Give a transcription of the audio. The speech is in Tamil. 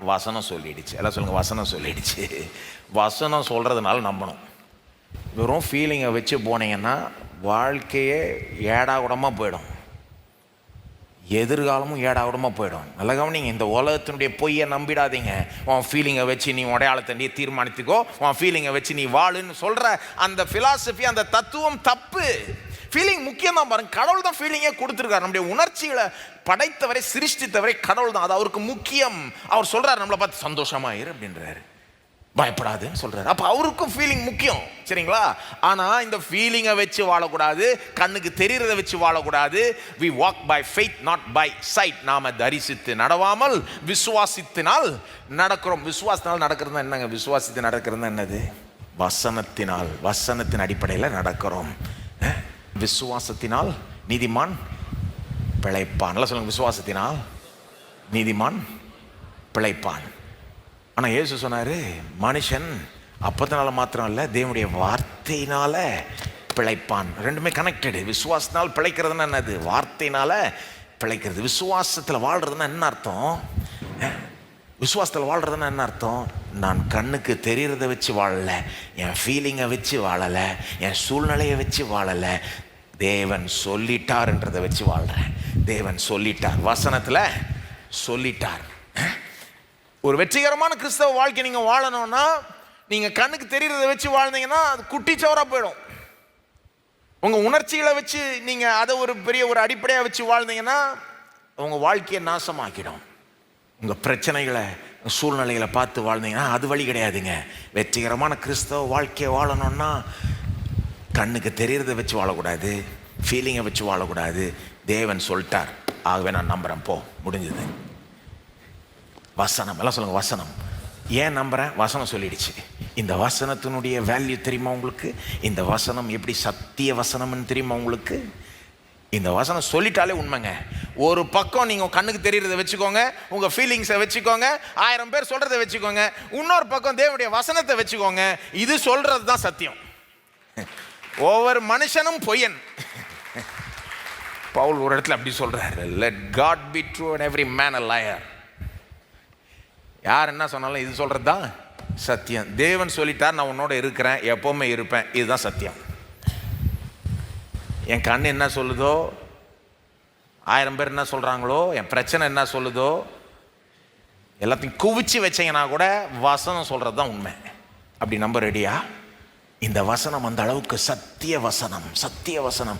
வசனம் சொல்லிடுச்சு. எல்லாம் சொல்லுங்கள் வசனம் சொல்லிடுச்சு. வசனம் சொல்கிறதுனால நம்பணும். வெறும் ஃபீலிங்கை வச்சு போனீங்கன்னா வாழ்க்கையே ஏடாகுடமாக போயிடும். எதிர்காலமும் ஏடாகுடமாக போயிடும். நல்ல கவனிங்க இந்த உலகத்தினுடைய பொய்யை நம்பிடாதீங்க. உன் ஃபீலிங்கை வச்சு நீ உடையாளத்தை நீ தீர்மானித்துக்கோ. உன் ஃபீலிங்கை வச்சு நீ வாழுன்னு சொல்கிற அந்த ஃபிலாசபி அந்த தத்துவம் தப்பு. ஃபீலிங் முக்கியம் தான் பாருங்க. கடவுள் தான் ஃபீலிங்கே கொடுத்துருக்காரு. நம்முடைய உணர்ச்சிகளை படைத்தவரை சிருஷ்டித்தவரை கடவுள் தான். அது அவருக்கு முக்கியம். அவர் சொல்றாரு நம்மளை பார்த்து சந்தோஷமா இரு அப்படின்றாரு. பயப்படாதுன்னு சொல்றாரு. அப்போ அவருக்கும் ஃபீலிங் முக்கியம். சரிங்களா? ஆனால் இந்த ஃபீலிங்கை வச்சு வாழக்கூடாது. கண்ணுக்கு தெரிகிறத வச்சு வாழக்கூடாது. We walk by faith not by sight நாம தரிசித்து நடவாமல் விசுவாசித்தினால் நடக்கிறோம். விசுவாசத்தினால் நடக்கிறது என்னங்க? விசுவாசித்து நடக்கிறது என்னது? வசனத்தினால் வசனத்தின் அடிப்படையில் நடக்கிறோம். விசுவாசத்தினால் நீதிமான் பிழைப்பான். நல்லா சொல்லுங்க விசுவாசத்தினால் நீதிமான் பிழைப்பான். ஆனால் இயேசு சொன்னார் மனுஷன் அப்பத்தினால மாத்திரம் இல்லை தேவனுடைய வார்த்தையினால பிழைப்பான். ரெண்டுமே கனெக்டடு விசுவாசத்தினால் பிழைக்கிறதுனா என்னது? வார்த்தையினால பிழைக்கிறது. விசுவாசத்தில் வாழ்கிறதுனா என்ன அர்த்தம்? விசுவாசத்தில் வாழ்கிறதுனா என்ன அர்த்தம்? நான் கண்ணுக்கு தெரிகிறத வச்சு வாழலை என் ஃபீலிங்கை வச்சு வாழலை என் சூழ்நிலையை வச்சு வாழலை தேவன் சொல்லிட்டார்ன்றதை வச்சு வாழ்கிறேன் தேவன் சொல்லிட்டார். வசனத்தில் சொல்லிட்டார். ஒரு வெற்றிகரமான கிறிஸ்தவ வாழ்க்கை நீங்கள் வாழணும்னா நீங்கள் கண்ணுக்கு தெரிகிறத வச்சு வாழ்ந்தீங்கன்னா அது குட்டிச்சவராக போயிடும். உங்கள் உணர்ச்சிகளை வச்சு நீங்கள் அதை ஒரு பெரிய ஒரு அடிப்படையாக வச்சு வாழ்ந்தீங்கன்னா உங்கள் வாழ்க்கையை நாசமாக்கிடும். உங்கள் பிரச்சனைகளை சூழ்நிலைகளை பார்த்து வாழ்ந்தீங்கன்னா அது வழி கிடையாதுங்க. வெற்றிகரமான கிறிஸ்தவ வாழ்க்கையை வாழணும்னா கண்ணுக்கு தெரியறதை வச்சு வாழக்கூடாது ஃபீலிங்கை வச்சு வாழக்கூடாது. தேவன் சொல்லிட்டார். ஆகவே நான் நம்புகிறேன் போ முடிஞ்சது. வசனம். எல்லாம் சொல்லுங்கள் வசனம். ஏன் நம்புகிறேன் வசனம் சொல்லிடுச்சு. இந்த வசனத்தினுடைய வேல்யூ தெரியுமா உங்களுக்கு? இந்த வசனம் எப்படி சத்திய வசனம்னு தெரியுமா உங்களுக்கு? இந்த வசனம் சொல்லிட்டாலே உண்மைங்க. ஒரு பக்கம் நீங்கள் கண்ணுக்கு தெரியறத வச்சுக்கோங்க உங்கள் ஃபீலிங்ஸை வச்சுக்கோங்க ஆயிரம் பேர் சொல்கிறத வச்சுக்கோங்க. இன்னொரு பக்கம் தேவனுடைய வசனத்தை வச்சுக்கோங்க. இது சொல்கிறது தான் சத்தியம். ஒவ்வொரு மனுஷனும் பொய்யன். பவுல் ஒரு இடத்துல அப்படி சொல்றாரு let God be true and every man a liar யார் என்ன சொன்னாலும் இது சொல்கிறது தான் சத்தியம். தேவன் சொல்லிட்டார் நான் உன்னோட இருக்கிறேன் எப்போவுமே இருப்பேன். இதுதான் சத்தியம். என் கண் என்ன சொல்லுதோ ஆயிரம் பேர் என்ன சொல்கிறாங்களோ என் பிரச்சனை என்ன சொல்லுதோ எல்லாத்தையும் குவிச்சு வச்சீங்கன்னா கூட வசனம் சொல்கிறது தான் உண்மை. அப்படி நம்ப ரெடியா இந்த வசனம் அந்த அளவுக்கு சத்திய வசனம் சத்திய வசனம்.